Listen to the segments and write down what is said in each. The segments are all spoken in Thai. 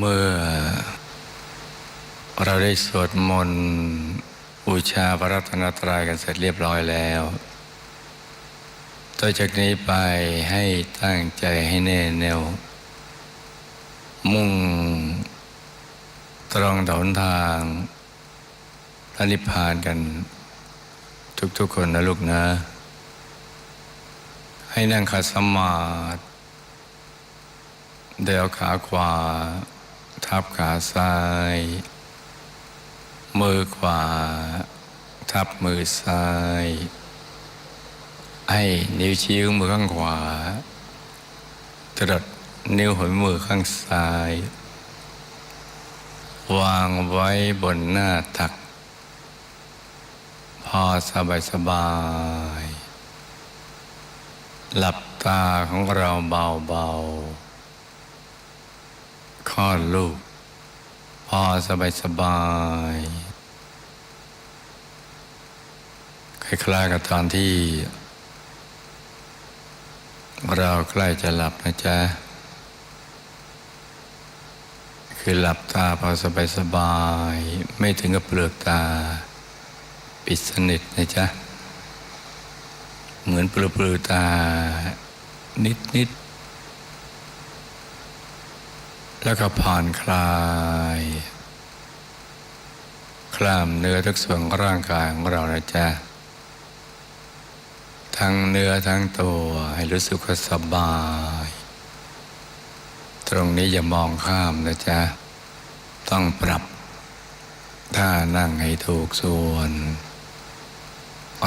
เมื่อ เราได้สวดมนต์บูชาพระรัตนตรัยกันเสร็จเรียบร้อยแล้วต่อจากนี้ไปให้ตั้งใจให้แน่แน่วมุ่งตรองดอนทางพระนิพพานกัน ทุกๆคนนะลูกนะ ให้นั่งขัดสมาธิเดี่ยวขาขวา ทับขาซ้าย มือขวา ทับมือซ้าย ให้นิ้วชี้ของมือข้างขวาจรดนิ้วหัวมือข้างซ้าย วางไว้บนหน้าตัก พอสบายสบายๆหลับตาของเราเบาๆ คลอดลูก พอสบายสบายๆคล้ายๆกับตอนที่ เราใกล้จะหลับนะจ๊ะ คือหลับตาพอสบายสบายๆไม่ถึงกับเปลือกตา ปิดสนิทนะจ๊ะ เหมือนเปลือเปลือตา นิดนิด แล้วก็ผ่อนคลายคลามเนื้อทุกส่วนของร่างกายของเรานะจ๊ะ ทั้งเนื้อทั้งตัวให้รู้สึกว่าสบาย ตรงนี้อย่ามองข้ามนะจ๊ะ ต้องปรับท่านั่งให้ถูกส่วน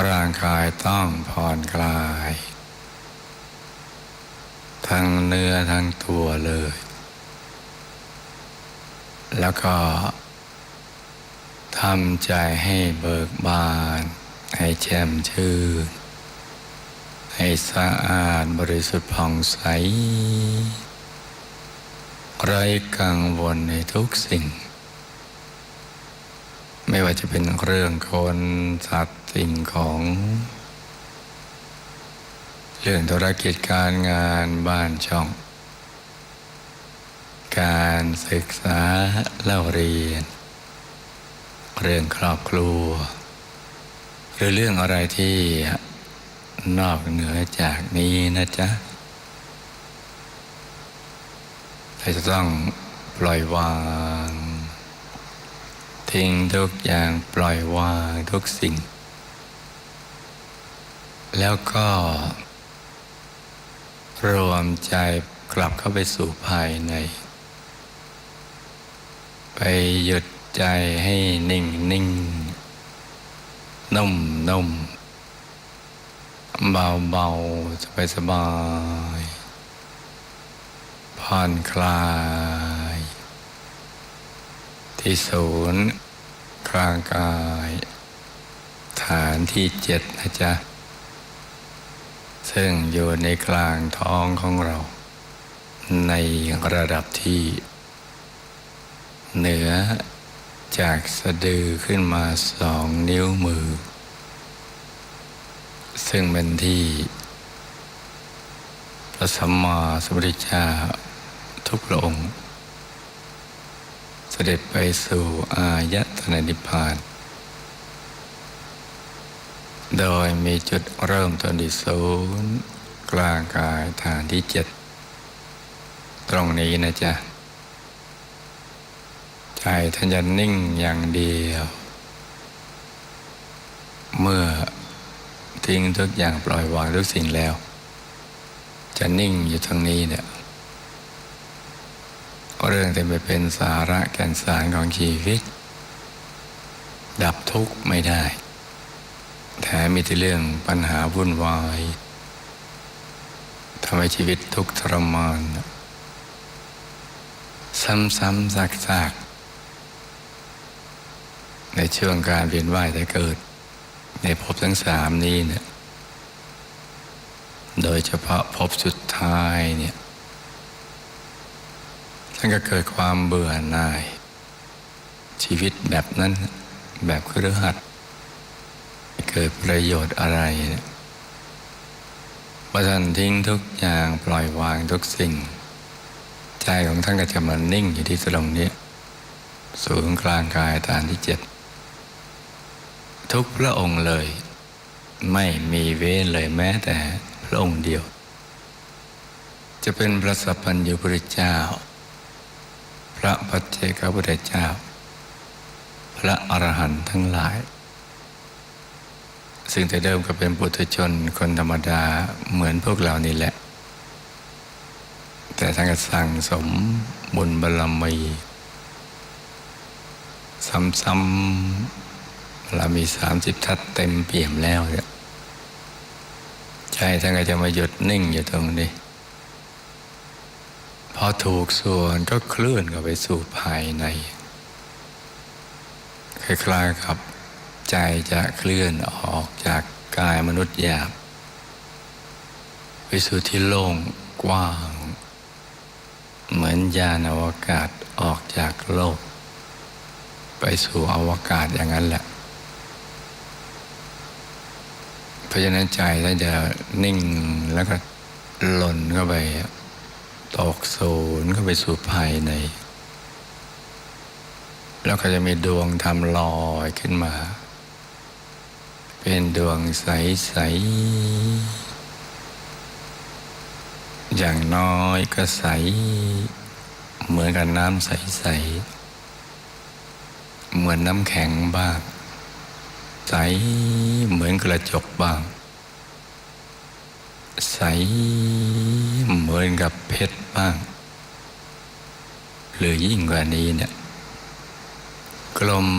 ร่างกายต้องผ่อนคลาย ทั้งเนื้อทั้งตัวเลย แล้วก็ทำใจให้เบิกบาน ให้แจ่มชื่น ให้สะอาดบริสุทธิ์ผ่องใส ไร้กังวลในทุกสิ่ง ไม่ว่าจะเป็นเรื่องคนสัตว์สิ่งของ เรื่องธุรกิจการงานบ้านช่อง การศึกษาเล่าเรียน เรื่องครอบครัว หรือเรื่องอะไรที่นอกเหนือจากนี้นะจ๊ะเราจะต้องปล่อยวาง ทิ้งทุกอย่างปล่อยวางทุกสิ่ง แล้วก็รวมใจกลับเข้าไปสู่ภายใน ไปหยุดใจให้นิ่งนิ่งนุ่มนุ่มเบาเบาสบายสบายผ่อนคลาย ที่ศูนย์กลางกาย ฐานที่เจ็ดนะจ๊ะ ซึ่งอยู่ในกลางท้องของเรา ในระดับที่ เหนือจากสะดือขึ้นมาสองนิ้วมือ ซึ่งเป็นที่ พระสัมมาสัมพุทธเจ้าทุกพระองค์ เสด็จไปสู่อายตนะนิพพาน โดยมีจุดเริ่มต้นที่ศูนย์กลางกายฐานที่เจ็ด ตรงนี้นะจ๊ะ ใจท่านจะนิ่งอย่างเดียว เมื่อทิ้งทุกอย่างปล่อยวางทุกสิ่งแล้ว จะนิ่งอยู่ตรงนี้เนี่ยเรื่องที่ไม่เป็นสาระแก่นสารของชีวิต ดับทุกข์ไม่ได้ แถมมีแต่เรื่องปัญหาวุ่นวายทำให้ชีวิตทุกข์ทรมาน ซ้ำๆซากๆ ในช่วงการเวียนว่ายแต่เกิด ในภพทั้งสามนี้เนี่ย โดยเฉพาะภพสุดท้ายเนี่ยท่านก็เกิดความเบื่อหน่าย ชีวิตแบบนั้นแบบครือหัดเกิดประโยชน์อะไรเนี่ยว่าท่านทิ้งทุกอย่างปล่อยวางทุกสิ่งใจใจของท่านก็จะมานิ่งอยู่ที่ตรงนี้ ศูนย์กลางกายฐานที่เจ็ด ทุกพระองค์เลย ไม่มีเว้นเลยแม้แต่พระองค์เดียว จะเป็นพระสัพพัญญุพุทธเจ้า พระปัจเจกพุทธเจ้า พระอรหันต์ทั้งหลาย ซึ่งแต่เดิมก็เป็นปุถุชนคนธรรมดาเหมือนพวกเรานี่แหละ แต่ท่านก็สั่งสมบุญบารมีซ้ำๆ เรามีสามสิบทัศเต็มเปี่ยมแล้วเนี่ยใจท่านก็จะมาหยุดนิ่งอยู่ตรงนี้พอถูกส่วนก็เคลื่อนเข้าไปสู่ภายในคล้ายๆกับใจจะเคลื่อนออกจากกายมนุษย์หยาบ ไปสู่ที่โล่งกว้าง เหมือนยานอวกาศออกจากโลก ไปสู่อวกาศอย่างนั้นแหละ เพราะฉะนั้นใจถ้าจะนิ่งแล้วก็หล่นเข้าไปตกศูนย์เข้าไปสู่ภายใน แล้วก็จะมีดวงทำลอยขึ้นมา เป็นดวงใส ๆ อย่างน้อยก็ใส เหมือนกับน้ำใส ๆ เหมือนน้ำแข็งบ้างใส เหมือนกระจกบ้าง ใสเหมือนกับเพชรบ้าง หรือยิ่งกว่านี้เนี่ยกลม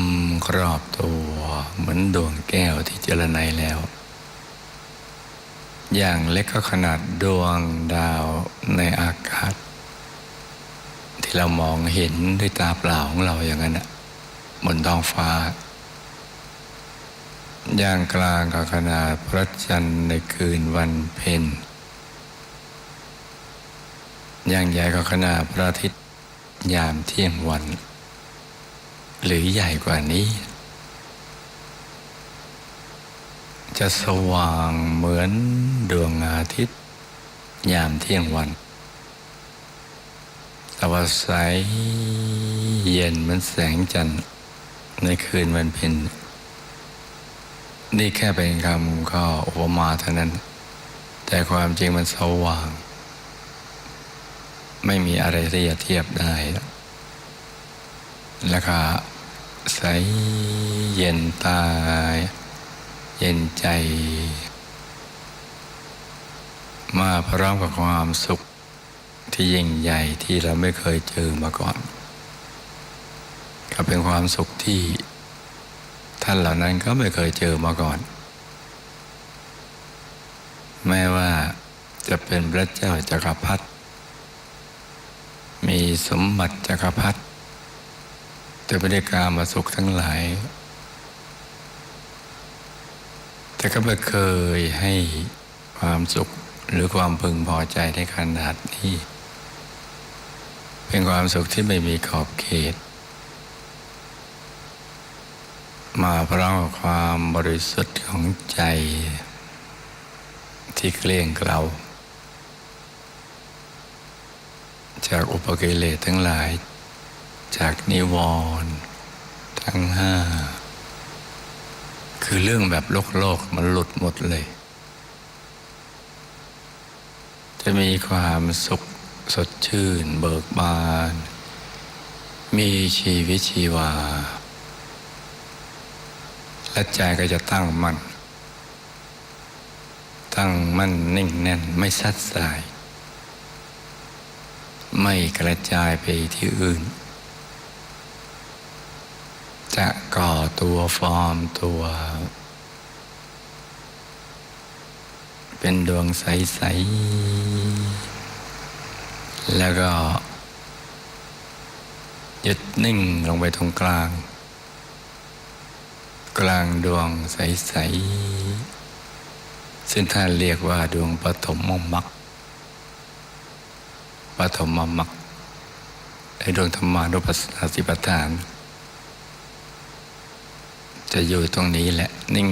ครอบตัวเหมือนดวงแก้วที่เจรไนแล้ว อย่างเล็กก็ขนาดดวงดาวในอากาศ ที่เรามองเห็นด้วยตาเปล่าของเราอย่างนั้นน่ะบนท้องฟ้า ย่างกลางก็ขนาดพระจันทร์ในคืนวันเพ็ญอย่างใหญ่ก็ขนาดพระอาทิตย์ยามเที่ยงวัน หรือใหญ่กว่านี้ จะสว่างเหมือนดวงอาทิตย์ ยามเที่ยงวันแต่ว่าใสเย็นเหมือนแสงจันทร์ในคืนวันเพ็ญ นี่แค่เป็นคำข้ออุปมาเท่านั้น แต่ความจริงมันสว่าง ไม่มีอะไรที่จะเทียบได้แล้วก็ใสเย็นตายเย็นใจ มาพร้อมกับความสุขที่ยิ่งใหญ่ที่เราไม่เคยเจอมาก่อนก็เป็นความสุขที่ ท่านเหล่านั้นก็ไม่เคยเจอมาก่อน แม้ว่าจะเป็นพระเจ้าจักรพรรดิมีสมบัติจักรพรรดิแต่ไม่ได้กามาสุขทั้งหลาย แต่ก็ไม่เคยให้ความสุขหรือความพึงพอใจในขนาดนี้ เป็นความสุขที่ไม่มีขอบเขต มาพร้อมกับความบริสุทธิ์ของใจ ที่เกลี้ยงเกลาจากอุปกิเลสทั้งหลาย จากนิวรณ์ทั้งห้า คือเรื่องแบบโลกโลกมันหลุดหมดเลย จะมีความสุขสดชื่น เบิกบาน มีชีวิตชีวา และใจก็จะตั้งมั่น ตั้งมั่นนิ่งแน่นไม่สัดสาย ไม่กระจายไปที่อื่น จะก่อตัวฟอร์มตัว เป็นดวงใส ๆ แล้วก็หยุดนิ่งลงไปตรงกลาง กลางดวงใส ๆ ซึ่งท่านเรียกว่าดวงปฐมมรรคปฐมมรรคไอดวงธรรมานุปัสสนาสิปทาน จะอยู่ตรงนี้แหละ นิ่ง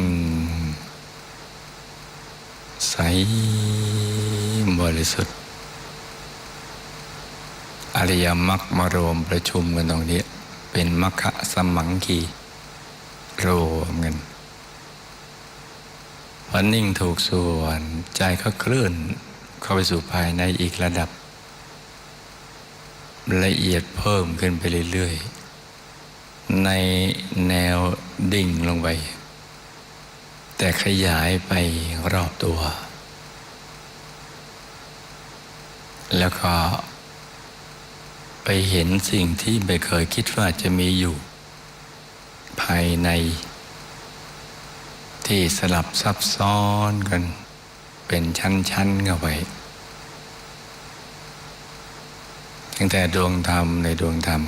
ใสบริสุทธิ์ อริยมรรคมารวมประชุมกันตรงนี้ เป็นมรรคสมังคี รวมกันพอนิ่งถูกส่วนใจก็เคลื่อนเข้าไปสู่ภายในอีกระดับ ละเอียดเพิ่มขึ้นไปเรื่อยๆ ในแนวดิ่งลงไป แต่ขยายไปรอบตัว แล้วก็ไปเห็นสิ่งที่ไม่เคยคิดว่าจะมีอยู่ ภายใน ที่สลับซับซ้อนกัน เป็นชั้นๆเข้าไปตั้งแต่ดวงธรรมในดวงธรรม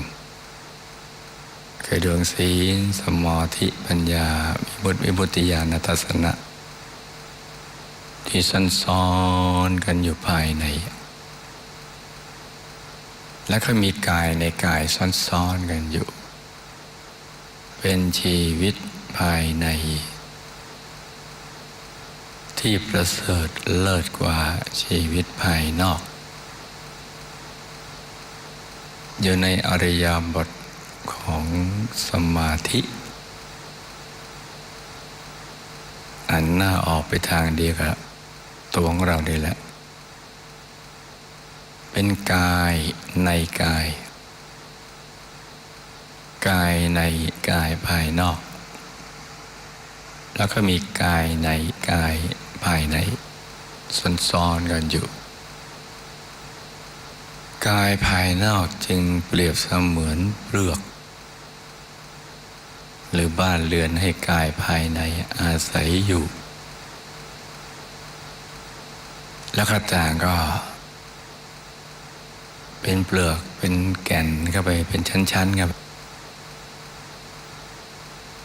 คือดวงศีล สมาธิปัญญาวิมุตติวิมุติญาณทัศนะ ที่ซันซ้อนกันอยู่ภายใน และก็มีกายในกายซ้อนๆกันอยู่ เป็นชีวิตภายใน ที่ประเสริฐเลิศกว่าชีวิตภายนอก อยู่ในอริยบทของสมาธิอันหน้าออกไปทางเดียวกับตัวของเรานี่แหละเป็นกายในกาย กายในกายภายนอก แล้วก็มีกายในกายภายในซ้อนๆกันอยู่ กายภายนอกจึงเปรียบเสมือนเปลือก หรือบ้านเรือนให้กายภายในอาศัยอยู่ แล้วก็ต่างก็เป็นเปลือกเป็นแก่นเข้าไปเป็นชั้นๆครับ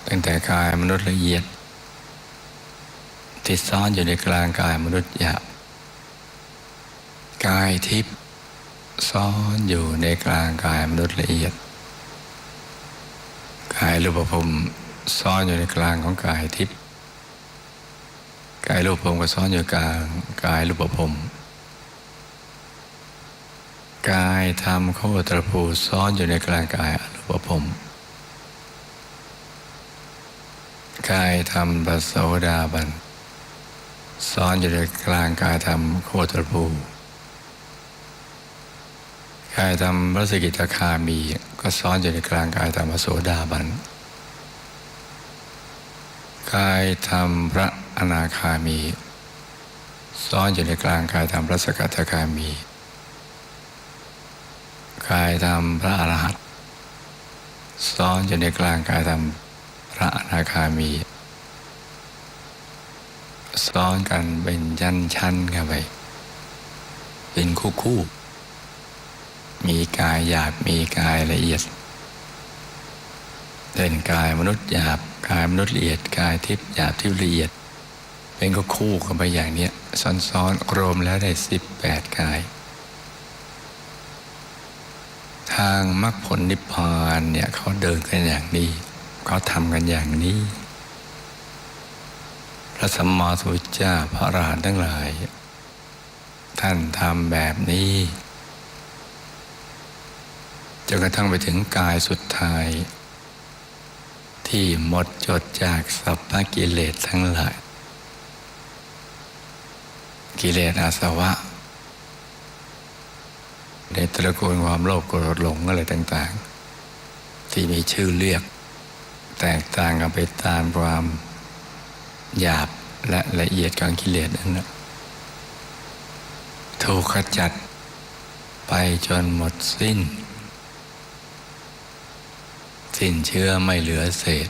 ตั้งแต่กายมนุษย์ละเอียด ที่ซ่อนอยู่ในกลางกายมนุษย์หยาบกายทิพย์ซ่อนอยู่ในกลางกายมนุษย์ละเอียด กายรูปภพซ่อนอยู่ในกลางของกายทิพย์กายรูปภพก็ซ่อนอยู่กลางกายรูปภพกายธรรมโคตรภูซ่อนอยู่ในกลางกายอรูปภพ กายธรรมปัสโสดาบันซ่อนอยู่ในกลางกายธรรมโคตรภูกายธรรมพระสกิตาคามี ก็ซ้อนอยู่ในกลางกายธรรมโสดาบันกายธรรมพระอนาคามี ซ้อนอยู่ในกลางกายธรรมพระสกัตคามีกายธรรมพระอรหันต์ซ้อนอยู่ในกลางกายธรรม พระอนาคามี ซ้อนกันเป็นชั้นชั้นกันไปเป็นคู่คู่ มีกายหยาบมีกายละเอียดเด่นกายมนุษย์หยาบกายมนุษย์ละเอียดกายทิพย์หยาบทิพย์ละเอียด เป็นก็คู่กันไปอย่างเนี้ยซ้อนๆรวมแล้วได้สิบแปดกาย ทางมรรคผลนิพพานเนี่ยเขาเดินกันอย่างนี้ เขาทำกันอย่างนี้ พระสัมมาสัมพุทธเจ้าพระอรหันต์ทั้งหลาย ท่านทำแบบนี้จนกระทั่งไปถึงกายสุดท้าย ที่หมดจดจากสัพพกิเลสทั้งหลาย กิเลสอาสวะ ในตระกูลความโลภโกรธหลงอะไรต่าง ๆ ที่มีชื่อเรียก แตกต่างกันไปตามความหยาบและละเอียดของกิเลสนั้นนะถูกขจัดไปจนหมดสิ้น สิ้นเชื้อไม่เหลือเศษ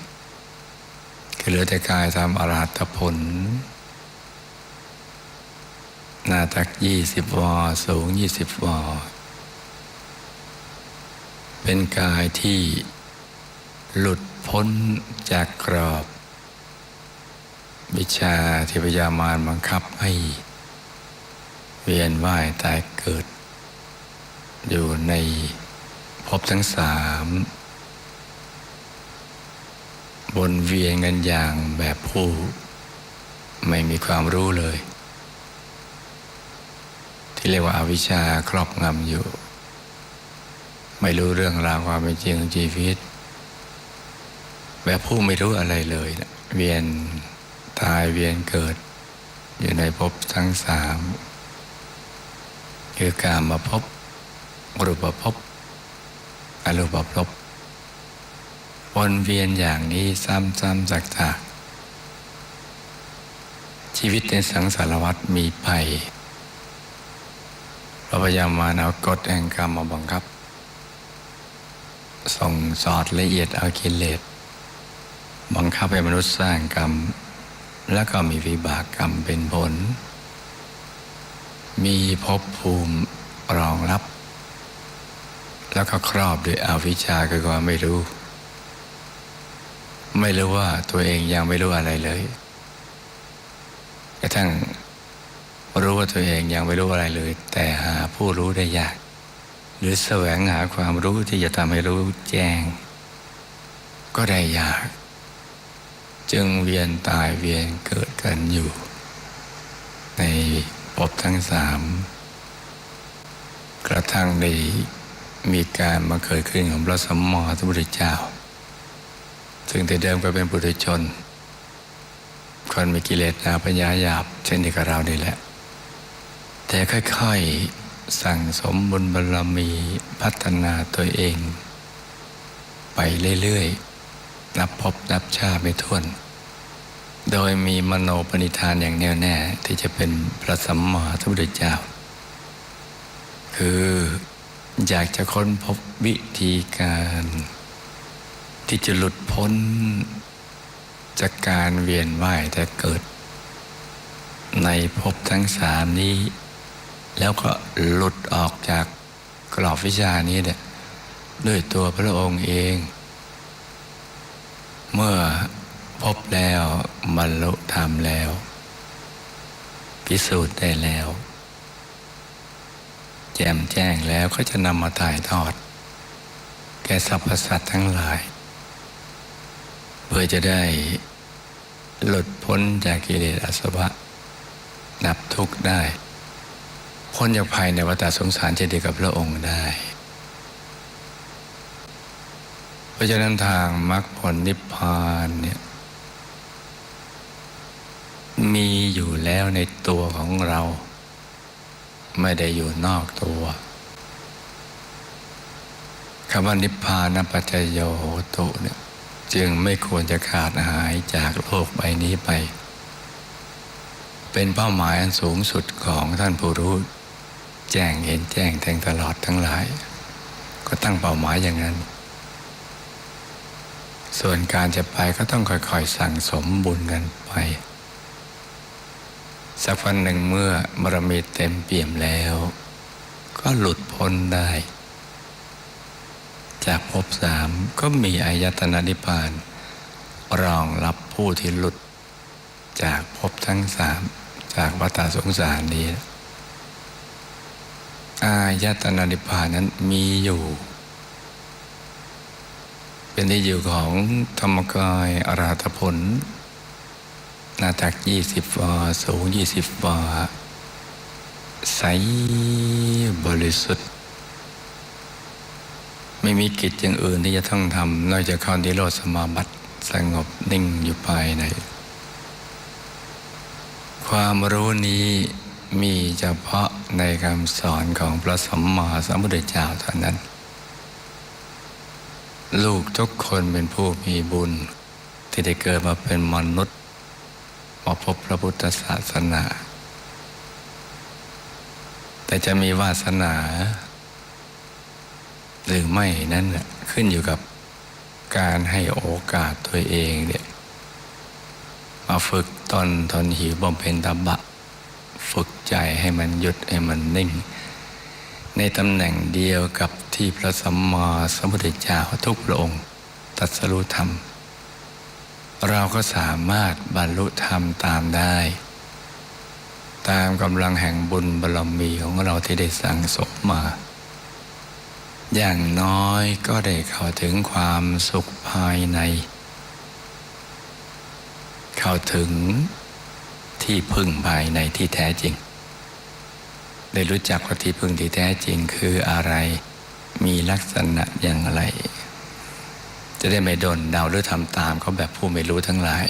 คือเหลือแต่กายทำอรหัตผล หน้าตักยี่สิบวอสูงยี่สิบวอเป็นกายที่หลุด พ้นจากกรอบ วิชาที่พยามารบังคับให้ เวียนว่ายตายเกิด อยู่ในภพทั้งสามบนเวียนกันอย่างแบบผู้ ไม่มีความรู้เลย ที่เรียกว่าอาวิชชาครอบงำอยู่ ไม่รู้เรื่องราวความเป็นจริงของชีวิต แบบผู้ไม่รู้อะไรเลยนะเวียนตายเวียนเกิด อยู่ในภพทั้งสามคือการมาพบรูปภพอรูปภพวนเวียนอย่างนี้ซ้ำๆจากๆชีวิตในสังสารวัฏมีภัยเราพยายามมาเอากฎแห่งกรรมมาบังคับ ส่งสอดละเอียดเอากิเลส บังคับให้มนุษย์สร้างกรรม แล้วก็มีวิบากกรรมเป็นผล มีภพภูมิรองรับ แล้วก็ครอบด้วยอวิชชาคือความไม่รู้ ไม่รู้ว่าตัวเองยังไม่รู้อะไรเลยกระทั่งรู้ว่าตัวเองยังไม่รู้อะไรเลย แต่หาผู้รู้ได้ยาก หรือแสวงหาความรู้ที่จะทำให้รู้แจ้ง ก็ได้ยาก จึงเวียนตายเวียนเกิดกันอยู่ ในภพทั้งสาม กระทั่งได้มีการมาเกิดขึ้นของพระสัมมาสัมพุทธเจ้า ซึ่งแต่เดิมก็เป็นปุถุชน คนมีกิเลสหนาปัญญาหยาบ เช่นเดียวกับเรานี่แหละ แต่ค่อยๆ สั่งสมบุญบารมีพัฒนาตัวเอง ไปเรื่อยๆ นับพบนับชาไม่ถ้วน โดยมีมโนปณิธานอย่างแน่วแน่ที่จะเป็นพระสัมมาสัมพุทธเจ้า คืออยากจะค้นพบวิธีการ ที่จะหลุดพ้น จากการเวียนว่ายแต่เกิด ในภพทั้งสามนี้ แล้วก็หลุดออกจากกรอบวิชานี้เนี่ยด้วยตัวพระองค์เอง เมื่อพบแล้วบรรลุธรรมแล้ว พิสูจน์ได้แล้ว แจ่มแจ้งแล้วก็จะนำมาถ่ายทอด แก่สรรพสัตว์ทั้งหลาย เพื่อจะได้หลุดพ้นจากกิเลสอาสวะนับทุกข์ได้ พ้นจากภัยในวัฏสงสารเช่นเดีกับพระองค์ได้ เพราะฉะนั้นทางมรรคผลนิพพานเนี่ยมีอยู่แล้วในตัวของเรา ไม่ได้อยู่นอกตัวคำว่านิพพานปัจจโยโหตุเนี่ยจึงไม่ควรจะขาดหายจากโลกใบนี้ไป เป็นเป้าหมายอันสูงสุดของท่านผู้รู้ แจ้งเห็นแจ้งแทงตลอดทั้งหลาย ก็ตั้งเป้าหมายอย่างนั้น ส่วนการจะไปก็ต้องค่อยๆสั่งสมบุญกันไป สักวันหนึ่งเมื่อบารมีเต็มเปี่ยมแล้ว ก็หลุดพ้นได้ จากภพสามก็มีอายตนะนิพพาน รองรับผู้ที่หลุด จากภพทั้งสามจากวัฏสงสารนี้ อายตนะนิพพานนั้นมีอยู่ เป็นที่อยู่ของธรรมกายอรหัตผลหน้าตักยี่สิบวาสูงยี่สิบวาใสบริสุทธิ์ ไม่มีกิจอย่างอื่นที่จะต้องทำนอกจากข้านิโรธสมาบัติสงบนิ่งอยู่ภายใน ความรู้นี้มีเฉพาะในคำสอนของพระสัมมาสัมพุทธเจ้าเท่านั้น ลูกทุกคนเป็นผู้มีบุญ ที่ได้เกิดมาเป็นมนุษย์มาพบพระพุทธศาสนา แต่จะมีวาสนา หรือไม่นั้นขึ้นอยู่กับการให้โอกาสตัวเองเนี่ยมาฝึกตนทนหิวบำเพ็ญตบะ ฝึกใจให้มันหยุดให้มันนิ่ง ในตำแหน่งเดียวกับที่พระสัมมาสัมพุทธเจ้าทุกพระองค์ตรัสรู้ธรรม เราก็สามารถบรรลุธรรมตามได้ ตามกำลังแห่งบุญบารมีของเราที่ได้สั่งสมมา อย่างน้อยก็ได้เข้าถึงความสุขภายใน เข้าถึงที่พึ่งภายในที่แท้จริง ได้รู้จักว่าที่พึ่งที่แท้จริงคืออะไร มีลักษณะอย่างไร จะได้ไม่โดนเดาหรือทำตามเขาแบบผู้ไม่รู้ทั้งหลาย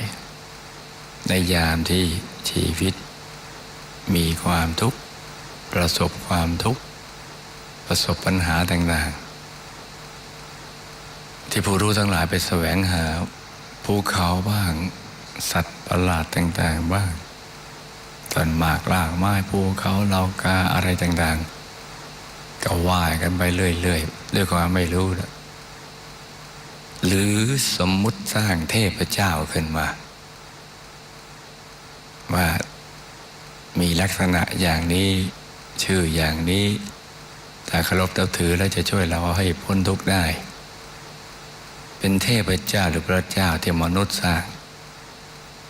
ในยามที่ชีวิต มีความทุกข์ ประสบความทุกข์ ประสบปัญหาต่างๆ ที่ผู้รู้ทั้งหลายไปแสวงหาภูเขาบ้าง สัตว์ประหลาดต่าง ๆ บ้าง ต้นหมากลากไม้ภูเขาเหล่ากาอะไรต่างๆ ก็ว่ายกันไปเรื่อยๆด้วยความไม่รู้นะหรือสมมุติสร้างเทพเจ้าขึ้นมา ว่ามีลักษณะอย่างนี้ชื่ออย่างนี้ถ้าเคารพนับถือแล้วจะช่วยเราให้พ้นทุกข์ได้ เป็นเทพเจ้าหรือพระเจ้าที่มนุษย์สร้าง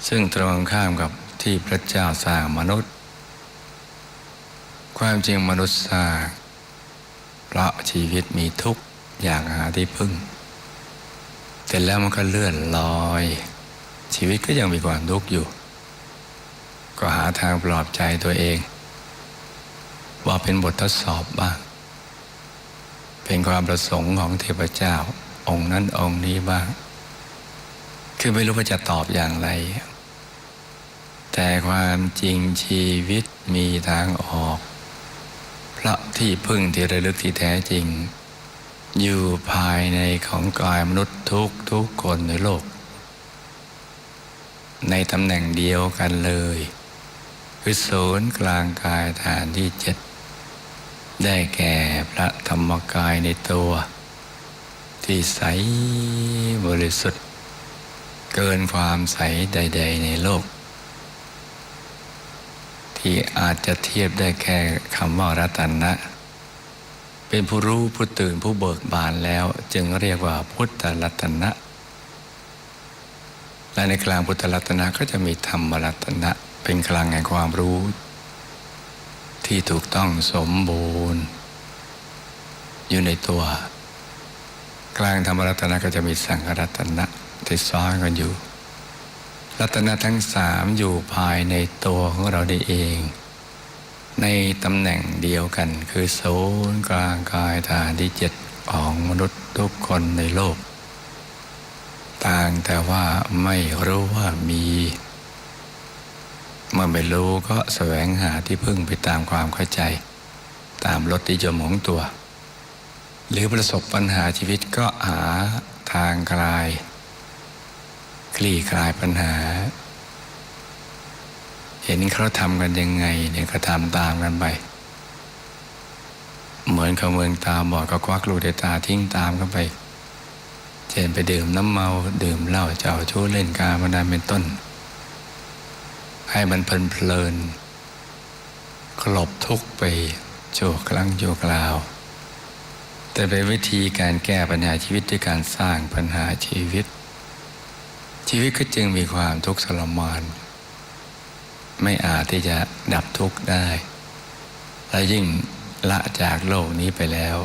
ซึ่งตรงข้ามกับ ที่พระเจ้าสร้างมนุษย์ ความจริงมนุษย์สร้างเพราะชีวิตมีทุกข์อย่างหาที่พึ่ง แต่แล้วมันก็เลื่อนลอย ชีวิตก็ยังมีความทุกข์อยู่ ก็หาทางปลอบใจตัวเอง ว่าเป็นบททดสอบบ้าง เป็นความประสงค์ของเทพเจ้าองค์นั้นองค์นี้บ้าง คือไม่รู้ว่าจะตอบอย่างไร แต่ความจริงชีวิตมีทางออก เพราะที่พึ่งที่ระลึกที่แท้จริง อยู่ภายในของกายมนุษย์ทุกทุกคนในโลก ในตำแหน่งเดียวกันเลย คือศูนย์กลางกายฐานที่เจ็ดได้แก่พระธรรมกายในตัว ที่ใสบริสุทธิ์ เกินความใสใด ๆ ในโลก ที่อาจจะเทียบได้แค่คำว่ารัตนะ เป็นผู้รู้ผู้ตื่นผู้เบิกบานแล้ว จึงเรียกว่าพุทธรัตนะ และในกลางพุทธรัตนะก็จะมีธรรมรัตนะ เป็นกลางแห่งความรู้ ที่ถูกต้องสมบูรณ์ อยู่ในตัว กลางธรรมรัตนะก็จะมีสังฆรัตนะที่ซ้อนกันอยู่ รัตนะทั้งสามอยู่ภายในตัวของเราได้เอง ในตำแหน่งเดียวกันคือศูนย์กลางกายฐานที่เจ็ดของมนุษย์ทุกคนในโลก ต่างแต่ว่าไม่รู้ว่ามี เมื่อไม่รู้ก็แสวงหาที่พึ่งไปตามความเข้าใจ ตามรสนิยมของตัว หรือประสบปัญหาชีวิตก็หาทางคลาย คลี่คลายปัญหา เห็นเขาทำกันยังไงเนี่ยก็ทำตามกันไป เหมือนเขาเมืองตาบอดก็ควักลูกในตาทิ้งตามกันไป เช่นไปดื่มน้ำเมาดื่มเหล้าเจ้าชู้เล่นการพนันเป็นต้น ให้มันเพลินเพลินกลบทุกข์ไปชั่วครั้งชั่วคราว แต่เป็นวิธีการแก้ปัญหาชีวิตด้วยการสร้างปัญหาชีวิต ชีวิตก็จึงมีความทุกข์ทรมาน ไม่อาจที่จะดับทุกข์ได้ และยิ่งละจากโลกนี้ไปแล้ว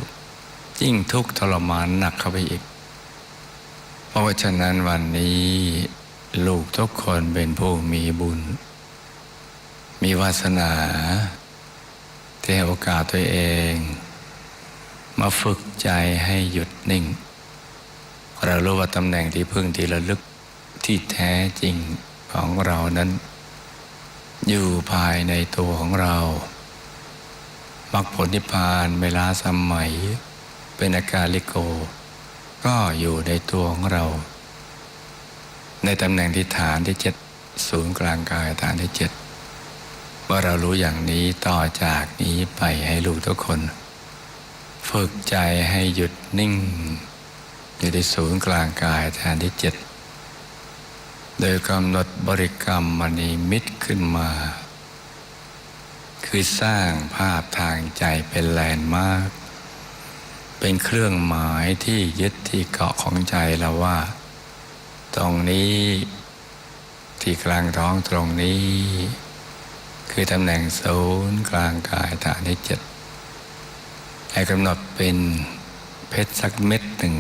ยิ่งทุกข์ทรมานหนักเข้าไปอีก เพราะฉะนั้นวันนี้ ลูกทุกคนเป็นผู้มีบุญ มีวาสนาที่ให้โอกาสตัวเอง มาฝึกใจให้หยุดนิ่ง เรารู้ว่าตำแหน่งที่พึ่งที่ระลึก ที่แท้จริงของเรานั้น อยู่ภายในตัวของเรามรรคผลนิพพานเวลาสมัย เป็นอาการลิโก ก็อยู่ในตัวของเรา ในตำแหน่งที่ฐานที่เจ็ดศูนย์กลางกายฐานที่เจ็ดว่าเรารู้อย่างนี้ต่อจากนี้ไปให้ลูกทุกคน ฝึกใจให้หยุดนิ่ง อยู่ในศูนย์กลางกายฐานที่เจ็ด โดยกำหนดบริกรรมมณีมิตรขึ้นมา คือสร้างภาพทางใจเป็นแลนด์มาร์กเป็นเครื่องหมายที่ยึดที่เกาะของใจเราว่า ตรงนี้ที่กลางท้องตรงนี้ คือตำแหน่งศูนย์กลางกายฐานที่เจ็ดให้กำหนดเป็นเพชรสักเม็ดหนึ่ง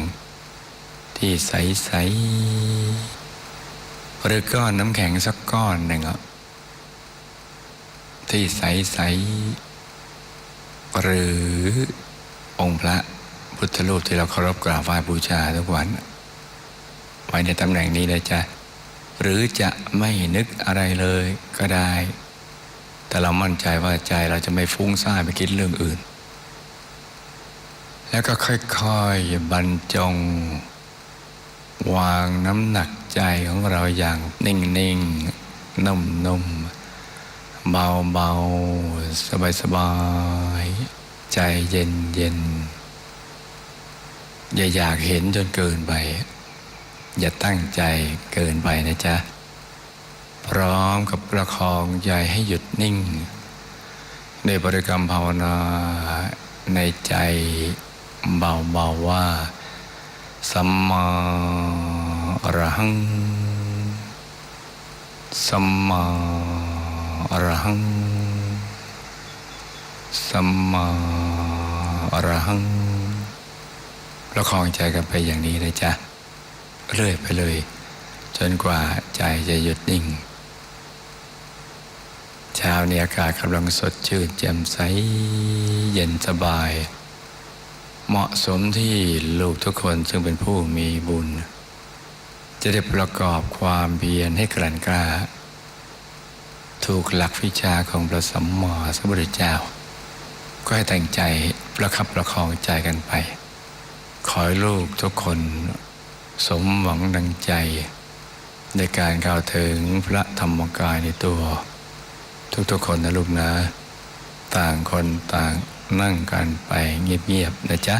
ที่ใส ๆ หรือก้อนน้ำแข็งสักก้อนหนึ่งอะที่ใสๆหรือองค์พระพุทธรูปที่เราเคารพกราบไหว้บูชาทุกวัน ไว้ในตำแหน่งนี้นะจ๊ะหรือจะไม่นึกอะไรเลยก็ได้ แต่เรามั่นใจว่าใจเราจะไม่ฟุ้งซ่านไปคิดเรื่องอื่น แล้วก็ค่อยๆบรรจง วางน้ำหนักใจของเราอย่างนิ่งๆนุ่มๆเบาๆสบายๆใจเย็นๆอย่าอยากเห็นจนเกินไป อย่าตั้งใจเกินไปนะจ๊ะ พร้อมกับประคองใจให้หยุดนิ่ง ในบริกรรมภาวนาในใจเบาๆว่า สัมมาอรหัง สัมมาอรหัง สัมมาอรหังประคองใจกันไปอย่างนี้เลยจ้ะ เรื่อยไปเลย จนกว่าใจจะหยุดนิ่ง เช้านี้อากาศกำลังสดชื่นแจ่มใส เย็นสบาย เหมาะสมที่ลูกทุกคนซึ่งเป็นผู้มีบุญ จะได้ประกอบความเพียรให้กลั่นกล้า ถูกหลักวิชาของพระสัมมาสัมพุทธเจ้า ก็ให้แต่งใจประคับประคองใจกันไป ขอให้ลูกทุกคน สมหวังดังใจ ในการเข้าวถึงพระธรรมกายในตัว ทุกๆคนนะลูกนะ ต่างคนต่าง นั่งกันไปเงียบๆนะจ๊ะ